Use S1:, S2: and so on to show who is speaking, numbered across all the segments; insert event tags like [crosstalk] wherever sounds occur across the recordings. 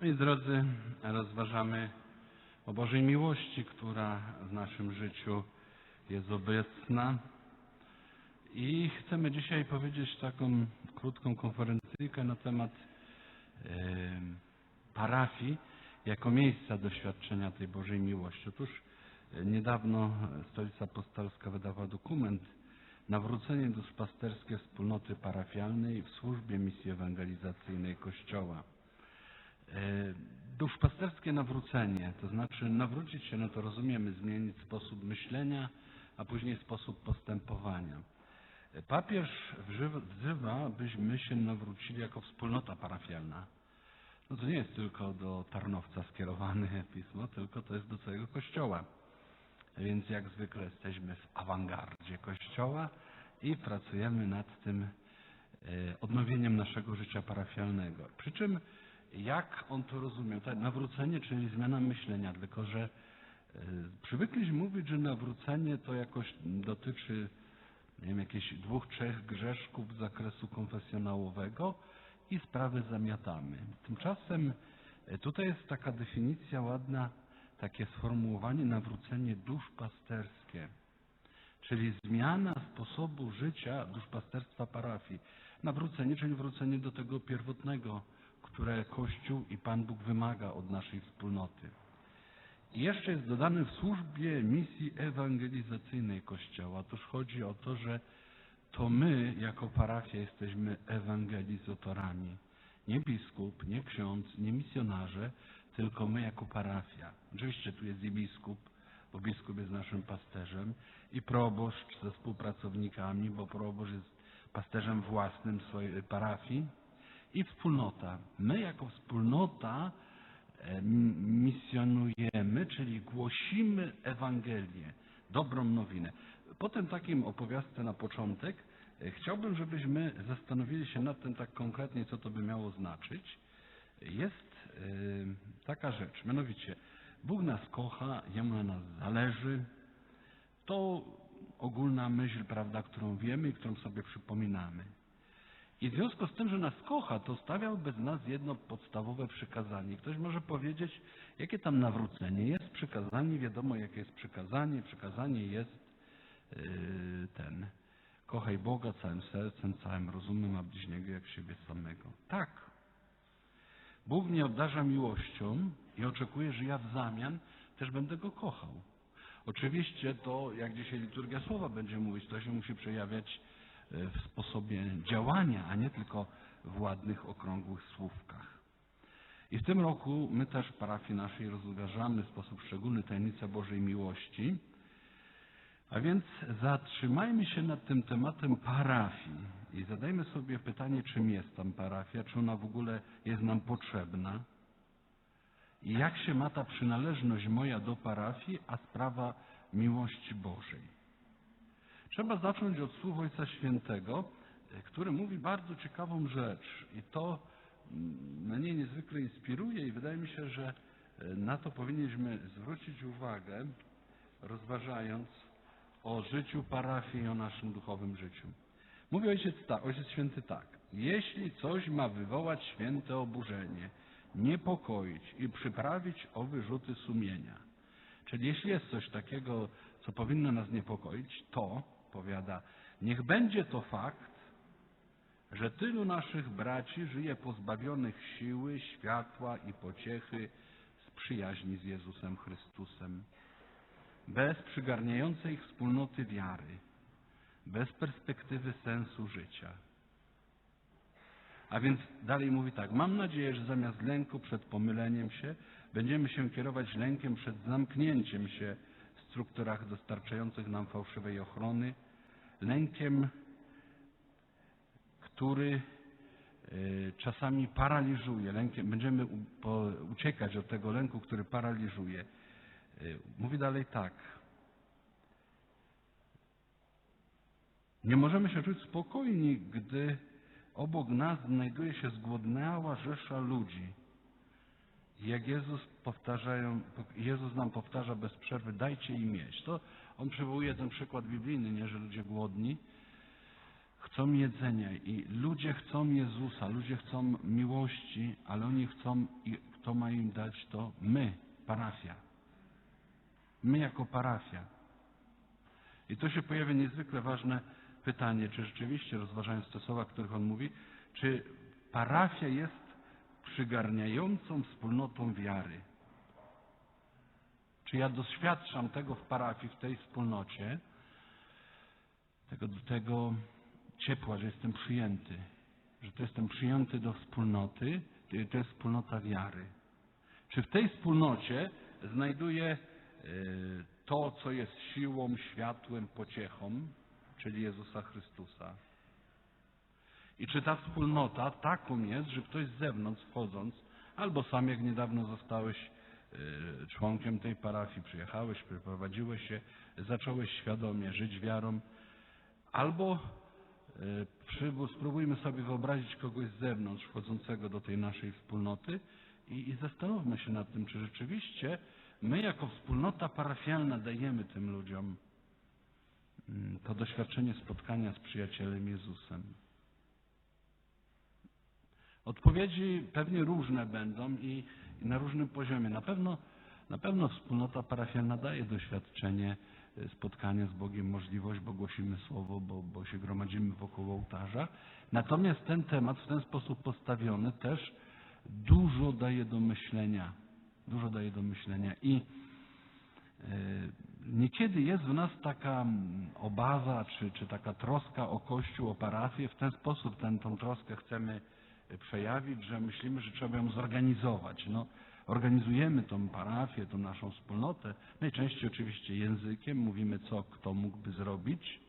S1: Moi drodzy, rozważamy o Bożej miłości, która w naszym życiu jest obecna. I chcemy dzisiaj powiedzieć taką krótką konferencyjkę na temat parafii jako miejsca doświadczenia tej Bożej miłości. Otóż e, niedawno Stolica Apostolska wydała dokument Nawrócenie duszpasterskie wspólnoty parafialnej w służbie misji ewangelizacyjnej Kościoła. E, Duszpasterskie nawrócenie, to znaczy nawrócić się, no to rozumiemy, zmienić sposób myślenia, a później sposób postępowania. E, Papież wzywa- byśmy się nawrócili jako wspólnota parafialna. No to nie jest tylko do Tarnowca skierowane [laughs] pismo, tylko to jest do całego Kościoła. Więc jak zwykle jesteśmy w awangardzie Kościoła i pracujemy nad tym e, odnowieniem naszego życia parafialnego. Przy czym jak on to rozumiał? Tak, nawrócenie, czyli zmiana myślenia, tylko że e, przywykliśmy mówić, że nawrócenie to jakoś dotyczy nie wiem, jakichś dwóch, trzech grzeszków z zakresu konfesjonałowego i sprawy zamiatamy. Tymczasem e, tutaj jest taka definicja ładna, takie sformułowanie nawrócenie duszpasterskie, czyli zmiana sposobu życia duszpasterstwa parafii. Nawrócenie, czyli wrócenie do tego pierwotnego, które Kościół i Pan Bóg wymaga od naszej wspólnoty. I jeszcze jest dodane w służbie misji ewangelizacyjnej Kościoła. Otóż chodzi o to, że to my jako parafia jesteśmy ewangelizatorami. Nie biskup, nie ksiądz, nie misjonarze, tylko my jako parafia. Oczywiście tu jest i biskup, bo biskup jest naszym pasterzem, i proboszcz ze współpracownikami, bo proboszcz jest pasterzem własnym swojej parafii, i wspólnota. My jako wspólnota e, misjonujemy, czyli głosimy Ewangelię, dobrą nowinę. Potem takim opowiastce na początek e, chciałbym, żebyśmy zastanowili się nad tym tak konkretnie, co to by miało znaczyć. Jest e, taka rzecz, mianowicie Bóg nas kocha, Jemu na nas zależy. To ogólna myśl, prawda, którą wiemy i którą sobie przypominamy. I w związku z tym, że nas kocha, to stawiał bez nas jedno podstawowe przykazanie. Ktoś może powiedzieć, jakie tam nawrócenie jest przykazanie, wiadomo jakie jest przykazanie. Przykazanie jest yy, ten, kochaj Boga całym sercem, całym rozumem, a bliźniego jak siebie samego. Tak. Bóg mnie obdarza miłością i oczekuje, że ja w zamian też będę Go kochał. Oczywiście to, jak dzisiaj liturgia słowa będzie mówić, to się musi przejawiać w sposobie działania, a nie tylko w ładnych, okrągłych słówkach. I w tym roku my też w parafii naszej rozważamy w sposób szczególny tajemnicę Bożej miłości. A więc zatrzymajmy się nad tym tematem parafii i zadajmy sobie pytanie, czym jest tam parafia, czy ona w ogóle jest nam potrzebna i jak się ma ta przynależność moja do parafii, a sprawa miłości Bożej. Trzeba zacząć od słów Ojca Świętego, który mówi bardzo ciekawą rzecz i to mm, mnie niezwykle inspiruje i wydaje mi się, że e, na to powinniśmy zwrócić uwagę, rozważając o życiu parafii i o naszym duchowym życiu. Mówi Ojciec, ta, Ojciec Święty tak. Jeśli coś ma wywołać święte oburzenie, niepokoić i przyprawić o wyrzuty sumienia, czyli jeśli jest coś takiego, co powinno nas niepokoić, to, powiada, niech będzie to fakt, że tylu naszych braci żyje pozbawionych siły, światła i pociechy z przyjaźni z Jezusem Chrystusem, bez przygarniającej wspólnoty wiary, bez perspektywy sensu życia. A więc dalej mówi tak, mam nadzieję, że zamiast lęku przed pomyleniem się, będziemy się kierować lękiem przed zamknięciem się strukturach dostarczających nam fałszywej ochrony, lękiem, który e, czasami paraliżuje, lękiem, będziemy uciekać od tego lęku, który paraliżuje. E, Mówi dalej tak. Nie możemy się czuć spokojni, gdy obok nas znajduje się zgłodniała rzesza ludzi. Jak Jezus, powtarzają, Jezus nam powtarza bez przerwy, dajcie im jeść. To on przywołuje ten przykład biblijny, nie, że ludzie głodni, chcą jedzenia i ludzie chcą Jezusa, ludzie chcą miłości, ale oni chcą i kto ma im dać to? My, parafia. My jako parafia. I tu się pojawia niezwykle ważne pytanie, czy rzeczywiście, rozważając te słowa, których on mówi, czy parafia jest przygarniającą wspólnotą wiary? Czy ja doświadczam tego w parafii, w tej wspólnocie, tego, tego ciepła, że jestem przyjęty, że to jestem przyjęty do wspólnoty, to jest wspólnota wiary. Czy w tej wspólnocie znajduję e, to, co jest siłą, światłem, pociechą, czyli Jezusa Chrystusa? I czy ta wspólnota taką jest, że ktoś z zewnątrz wchodząc, albo sam jak niedawno zostałeś e, członkiem tej parafii, przyjechałeś, przeprowadziłeś się, zacząłeś świadomie żyć wiarą, albo e, spróbujmy sobie wyobrazić kogoś z zewnątrz wchodzącego do tej naszej wspólnoty i, i zastanówmy się nad tym, czy rzeczywiście my jako wspólnota parafialna dajemy tym ludziom mm, to doświadczenie spotkania z przyjacielem Jezusem. Odpowiedzi pewnie różne będą i, na różnym poziomie. Na pewno, na pewno wspólnota parafialna daje doświadczenie e, spotkania z Bogiem, możliwość, bo głosimy Słowo, bo, bo się gromadzimy wokół ołtarza. Natomiast ten temat w ten sposób postawiony też dużo daje do myślenia. Dużo daje do myślenia i e, Niekiedy jest w nas taka mm, obawa, czy, czy taka troska o Kościół, o parafię. W ten sposób tą troskę chcemy przejawić, że myślimy, że trzeba ją zorganizować. No, organizujemy tą parafię, tą naszą wspólnotę, najczęściej oczywiście językiem, mówimy co kto mógłby zrobić,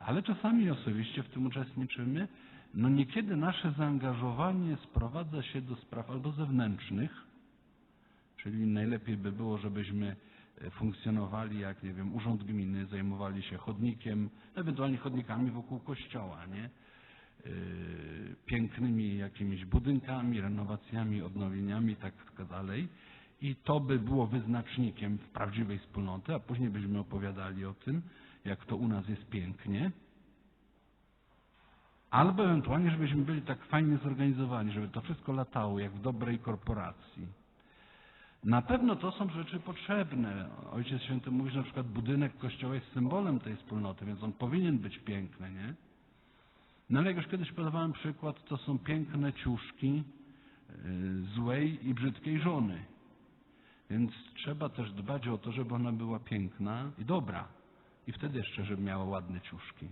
S1: ale czasami osobiście w tym uczestniczymy. No niekiedy nasze zaangażowanie sprowadza się do spraw albo zewnętrznych, Czyli najlepiej by było, żebyśmy e, funkcjonowali jak, nie wiem, urząd gminy, zajmowali się chodnikiem, ewentualnie chodnikami wokół kościoła, nie? Yy, pięknymi jakimiś budynkami, renowacjami, odnowieniami i tak dalej. I to by było wyznacznikiem prawdziwej wspólnoty, a później byśmy opowiadali o tym, jak to u nas jest pięknie. Albo ewentualnie, żebyśmy byli tak fajnie zorganizowani, żeby to wszystko latało, jak w dobrej korporacji. Na pewno to są rzeczy potrzebne. Ojciec Święty mówi, że na przykład budynek kościoła jest symbolem tej wspólnoty, więc on powinien być piękny, nie? No ale jak już kiedyś podawałem przykład, to są piękne ciuszki y, złej i brzydkiej żony. Więc trzeba też dbać o to, żeby ona była piękna i dobra. I wtedy jeszcze, żeby miała ładne ciuszki.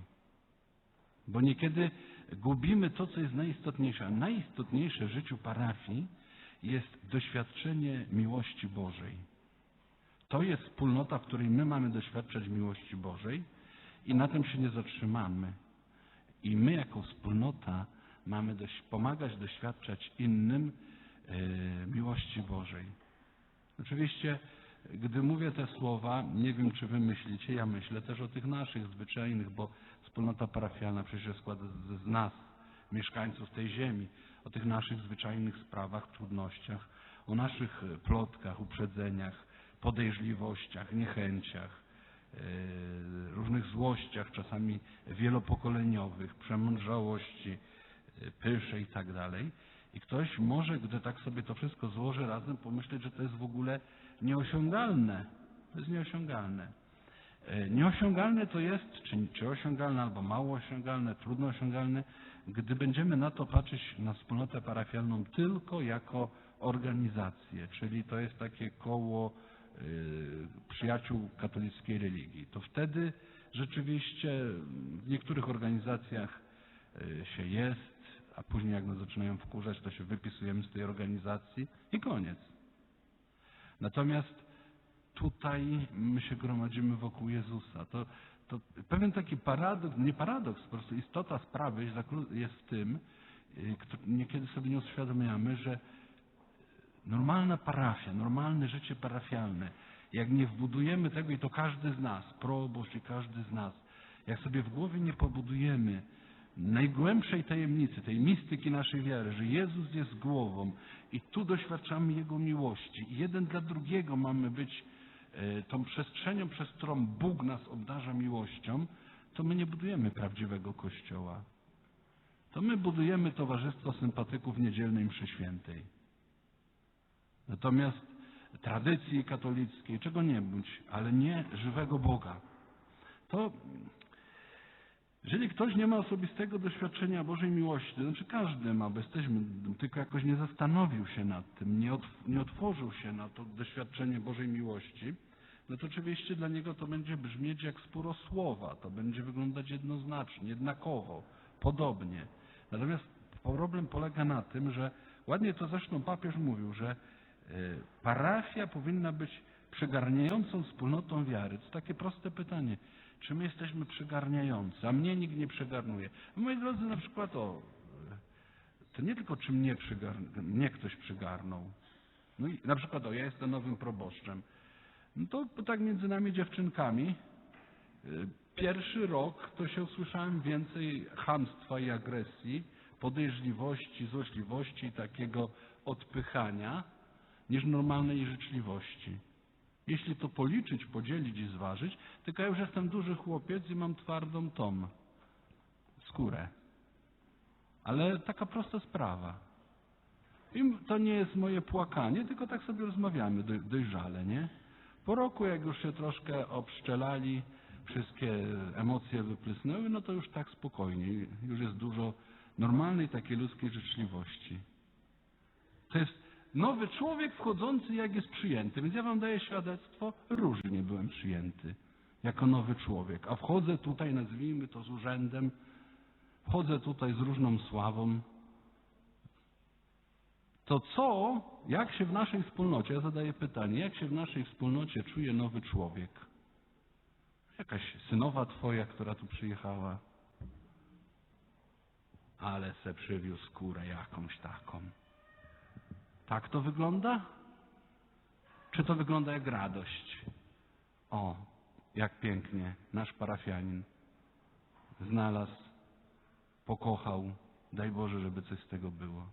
S1: Bo niekiedy gubimy to, co jest najistotniejsze. A najistotniejsze w życiu parafii jest doświadczenie miłości Bożej. To jest wspólnota, w której my mamy doświadczać miłości Bożej i na tym się nie zatrzymamy. I my jako wspólnota mamy dość, pomagać doświadczać innym e, miłości Bożej. Oczywiście, gdy mówię te słowa, nie wiem, czy wy myślicie, ja myślę też o tych naszych zwyczajnych, bo wspólnota parafialna przecież się składa z, z nas, mieszkańców tej ziemi, o tych naszych zwyczajnych sprawach, trudnościach, o naszych plotkach, uprzedzeniach, podejrzliwościach, niechęciach, różnych złościach, czasami wielopokoleniowych, przemądrzałości, e, pysze i tak dalej. I ktoś może, gdy tak sobie to wszystko złoży razem, pomyśleć, że to jest w ogóle nieosiągalne. To jest nieosiągalne. E, Nieosiągalne to jest, czy, czy osiągalne, albo mało osiągalne, trudno osiągalne, gdy będziemy na to patrzeć, na wspólnotę parafialną tylko jako organizację, czyli to jest takie koło przyjaciół katolickiej religii. To wtedy rzeczywiście w niektórych organizacjach y, się jest, a później jak nas zaczynają wkurzać, to się wypisujemy z tej organizacji i koniec. Natomiast tutaj my się gromadzimy wokół Jezusa. To, to pewien taki paradoks, nie paradoks, po prostu istota sprawy jest w tym, y, niekiedy sobie nie uświadamiamy, że normalna parafia, normalne życie parafialne, jak nie wbudujemy tego, i to każdy z nas, proboszcz i każdy z nas, jak sobie w głowie nie pobudujemy najgłębszej tajemnicy, tej mistyki naszej wiary, że Jezus jest głową i tu doświadczamy Jego miłości i jeden dla drugiego mamy być e, tą przestrzenią, przez którą Bóg nas obdarza miłością, to my nie budujemy prawdziwego Kościoła. To my budujemy Towarzystwo Sympatyków Niedzielnej Mszy Świętej. Natomiast tradycji katolickiej, czego nie bądź, ale nie żywego Boga. To jeżeli ktoś nie ma osobistego doświadczenia Bożej miłości, to znaczy każdy ma, bo jesteśmy, tylko jakoś nie zastanowił się nad tym, nie, otw- nie otworzył się na to doświadczenie Bożej miłości, no to oczywiście dla niego to będzie brzmieć jak sporo słowa, to będzie wyglądać jednoznacznie, jednakowo, podobnie. Natomiast problem polega na tym, że ładnie to zresztą papież mówił, że parafia powinna być przygarniającą wspólnotą wiary. To takie proste pytanie. Czy my jesteśmy przygarniający? A mnie nikt nie przygarnuje. Moi drodzy, na przykład o, e, to nie tylko czy mnie, mnie ktoś przygarnął. No i na przykład o, ja jestem nowym proboszczem. No to tak między nami dziewczynkami y, pierwszy rok to się usłyszałem więcej chamstwa i agresji, podejrzliwości, złośliwości takiego odpychania niż normalnej życzliwości. Jeśli to policzyć, podzielić i zważyć, tylko ja już jestem duży chłopiec i mam twardą tom, skórę. Ale taka prosta sprawa. I to nie jest moje płakanie, tylko tak sobie rozmawiamy doj- dojrzale, nie? Po roku, jak już się troszkę obszczelali, wszystkie emocje wyplysnęły, no to już tak spokojnie, już jest dużo normalnej takiej ludzkiej życzliwości. To jest nowy człowiek wchodzący, jak jest przyjęty. Więc ja wam daję świadectwo, różnie byłem przyjęty jako nowy człowiek. A wchodzę tutaj, nazwijmy to z urzędem, wchodzę tutaj z różną sławą. To co, jak się w naszej wspólnocie, ja zadaję pytanie, jak się w naszej wspólnocie czuje nowy człowiek? Jakaś synowa twoja, która tu przyjechała, ale se przywiózł skórę jakąś taką. Tak to wygląda? Czy to wygląda jak radość? O, jak pięknie nasz parafianin znalazł, pokochał. Daj Boże, żeby coś z tego było.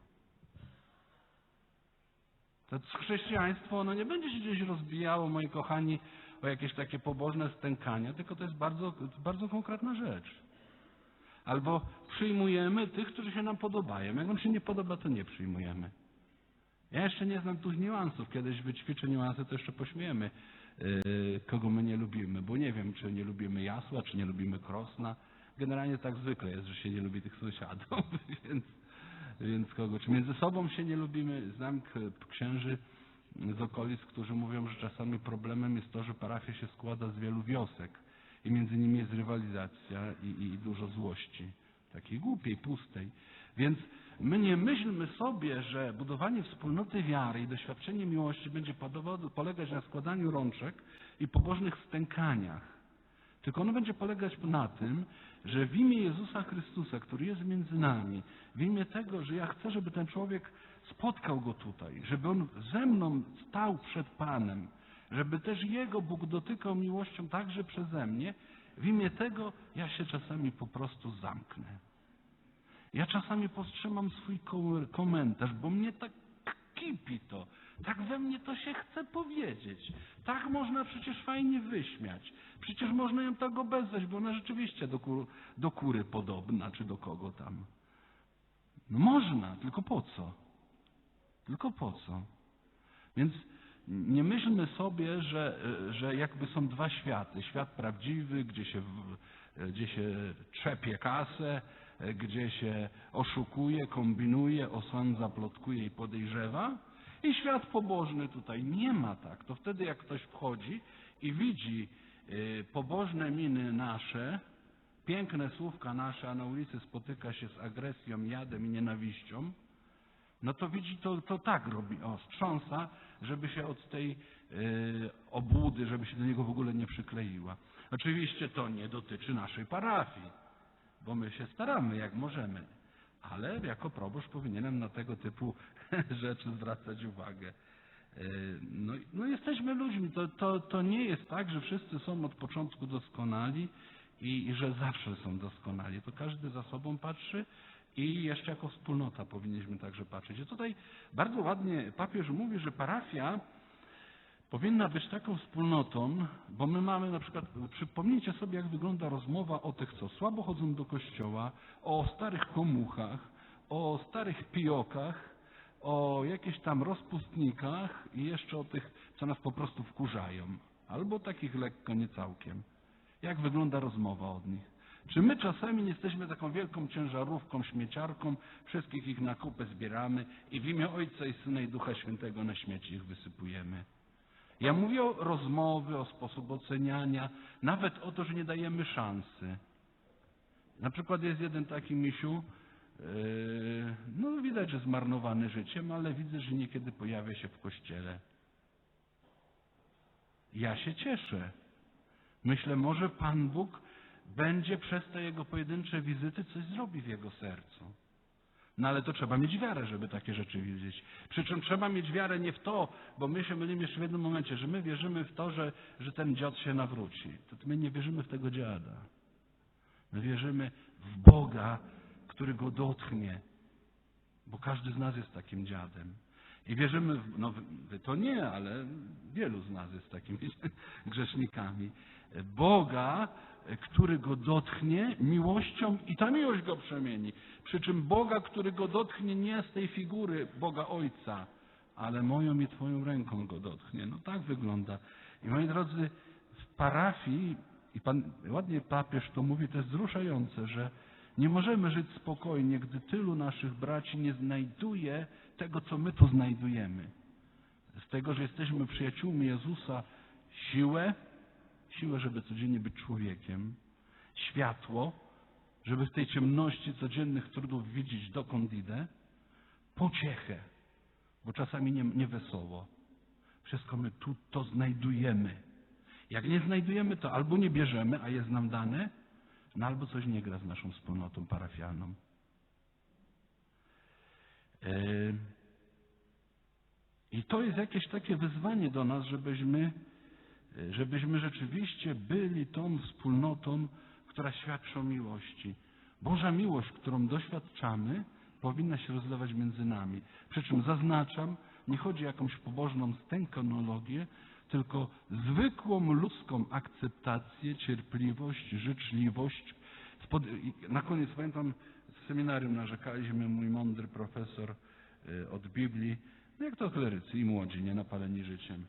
S1: To chrześcijaństwo, ono nie będzie się gdzieś rozbijało, moi kochani, o jakieś takie pobożne stękania, tylko to jest bardzo, bardzo konkretna rzecz. Albo przyjmujemy tych, którzy się nam podobają. Jak nam się nie podoba, to nie przyjmujemy. Ja jeszcze nie znam tych niuansów. Kiedyś wyćwiczę niuansy, to jeszcze pośmiejemy, yy, kogo my nie lubimy. Bo nie wiem, czy nie lubimy jasła, czy nie lubimy krosna. Generalnie tak zwykle jest, że się nie lubi tych sąsiadów, [laughs] więc, więc kogo. Czy między sobą się nie lubimy? Znam księży z okolic, którzy mówią, że czasami problemem jest to, że parafia się składa z wielu wiosek i między nimi jest rywalizacja i, i dużo złości. Takiej głupiej, pustej. Więc my nie myślmy sobie, że budowanie wspólnoty wiary i doświadczenie miłości będzie polegać na składaniu rączek i pobożnych stękaniach. Tylko ono będzie polegać na tym, że w imię Jezusa Chrystusa, który jest między nami, w imię tego, że ja chcę, żeby ten człowiek spotkał go tutaj, żeby on ze mną stał przed Panem, żeby też jego Bóg dotykał miłością także przeze mnie, w imię tego ja się czasami po prostu zamknę. Ja czasami powstrzymam swój ko- komentarz, bo mnie tak kipi to. Tak we mnie to się chce powiedzieć. Tak można przecież fajnie wyśmiać. Przecież można ją tak obezwać, bo ona rzeczywiście do, kur, do kury podobna, czy do kogo tam. No można, tylko po co? Tylko po co? Więc nie myślmy sobie, że, że jakby są dwa światy. Świat prawdziwy, gdzie się, gdzie się trzepie kasę, gdzie się oszukuje, kombinuje, osądza, plotkuje i podejrzewa. I świat pobożny tutaj nie ma tak. To wtedy jak ktoś wchodzi i widzi y, pobożne miny nasze, piękne słówka nasze, a na ulicy spotyka się z agresją, jadem i nienawiścią, no to widzi, to, to tak robi, o, strząsa, żeby się od tej y, obłudy, żeby się do niego w ogóle nie przykleiła. Oczywiście to nie dotyczy naszej parafii, bo my się staramy jak możemy, ale jako proboszcz powinienem na tego typu [laughs] rzeczy zwracać uwagę. Y, No, no jesteśmy ludźmi, to, to, to nie jest tak, że wszyscy są od początku doskonali i, i że zawsze są doskonali. To każdy za sobą patrzy i jeszcze jako wspólnota powinniśmy także patrzeć. I tutaj bardzo ładnie papież mówi, że parafia powinna być taką wspólnotą, bo my mamy na przykład, przypomnijcie sobie, jak wygląda rozmowa o tych, co słabo chodzą do kościoła, o starych komuchach, o starych pijokach, o jakichś tam rozpustnikach i jeszcze o tych, co nas po prostu wkurzają, albo takich lekko nie całkiem. Jak wygląda rozmowa od nich? Czy my czasami nie jesteśmy taką wielką ciężarówką, śmieciarką, wszystkich ich na kupę zbieramy i w imię Ojca i Syna i Ducha Świętego na śmieci ich wysypujemy? Ja mówię o rozmowy, o sposób oceniania, nawet o to, że nie dajemy szansy. Na przykład jest jeden taki misiu, yy, no widać, że zmarnowany życiem, ale widzę, że niekiedy pojawia się w kościele. Ja się cieszę. Myślę, może Pan Bóg będzie przez te jego pojedyncze wizyty coś zrobi w jego sercu. No ale to trzeba mieć wiarę, żeby takie rzeczy widzieć. Przy czym trzeba mieć wiarę nie w to, bo my się mylimy jeszcze w jednym momencie, że my wierzymy w to, że, że ten dziad się nawróci. To my nie wierzymy w tego dziada. My wierzymy w Boga, który go dotknie. Bo każdy z nas jest takim dziadem. I wierzymy, w, no to nie, ale wielu z nas jest takimi [laughs] grzesznikami. Boga, który go dotknie miłością i ta miłość go przemieni. Przy czym Boga, który go dotknie nie z tej figury Boga Ojca, ale moją i Twoją ręką go dotknie. No tak wygląda. I moi drodzy, w parafii, i pan, ładnie papież to mówi, to jest wzruszające, że nie możemy żyć spokojnie, gdy tylu naszych braci nie znajduje tego, co my tu znajdujemy. Z tego, że jesteśmy przyjaciółmi Jezusa, siłę, siłę, żeby codziennie być człowiekiem, światło, żeby w tej ciemności codziennych trudów widzieć, dokąd idę, pociechę, bo czasami nie, nie wesoło. Wszystko my tu to znajdujemy. Jak nie znajdujemy, to albo nie bierzemy, a jest nam dane, no albo coś nie gra z naszą wspólnotą parafialną. Yy, I to jest jakieś takie wyzwanie do nas, żebyśmy, żebyśmy rzeczywiście byli tą wspólnotą, która świadczy o miłości. Boża miłość, którą doświadczamy, powinna się rozlewać między nami. Przy czym zaznaczam, nie chodzi o jakąś pobożną stękonologię, tylko zwykłą ludzką akceptację, cierpliwość, życzliwość. Na koniec pamiętam, w seminarium narzekaliśmy, mój mądry profesor y, od Biblii, no jak to klerycy i młodzi, nie napaleni życiem.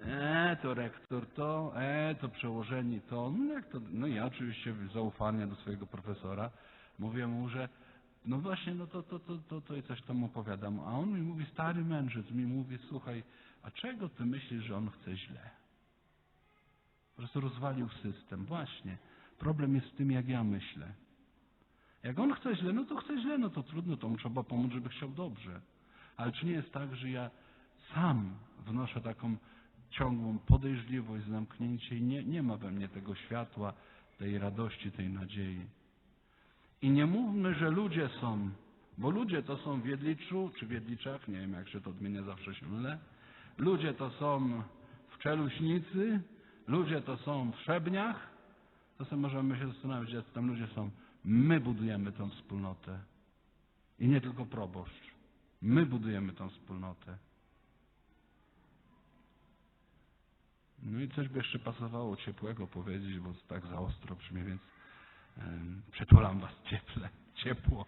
S1: E, to rektor to, e, to przełożeni to, no jak to, no ja oczywiście zaufania do swojego profesora mówię mu, że no właśnie, no to, to, to, to, to i coś tam opowiadam. A on mi mówi, stary mędrzec mi mówi, słuchaj, a czego ty myślisz, że on chce źle? Po prostu rozwalił system. Właśnie. Problem jest w tym, jak ja myślę. Jak on chce źle, no to chce źle, no to trudno, to mu trzeba pomóc, żeby chciał dobrze. Ale czy nie jest tak, że ja sam wnoszę taką ciągłą podejrzliwość, zamknięcie i nie, nie ma we mnie tego światła, tej radości, tej nadziei. I nie mówmy, że ludzie są, bo ludzie to są w Wiedliczu, czy w nie wiem jak się to odmienia, zawsze się mylę. Ludzie to są w Czeluśnicy, ludzie to są w Szebniach. Sobie możemy się zastanawiać, jak tam ludzie są. My budujemy tą wspólnotę. I nie tylko proboszcz. My budujemy tą wspólnotę. No i coś by jeszcze pasowało ciepłego powiedzieć, bo tak za ostro brzmi, więc um, przytulam was cieple, ciepło.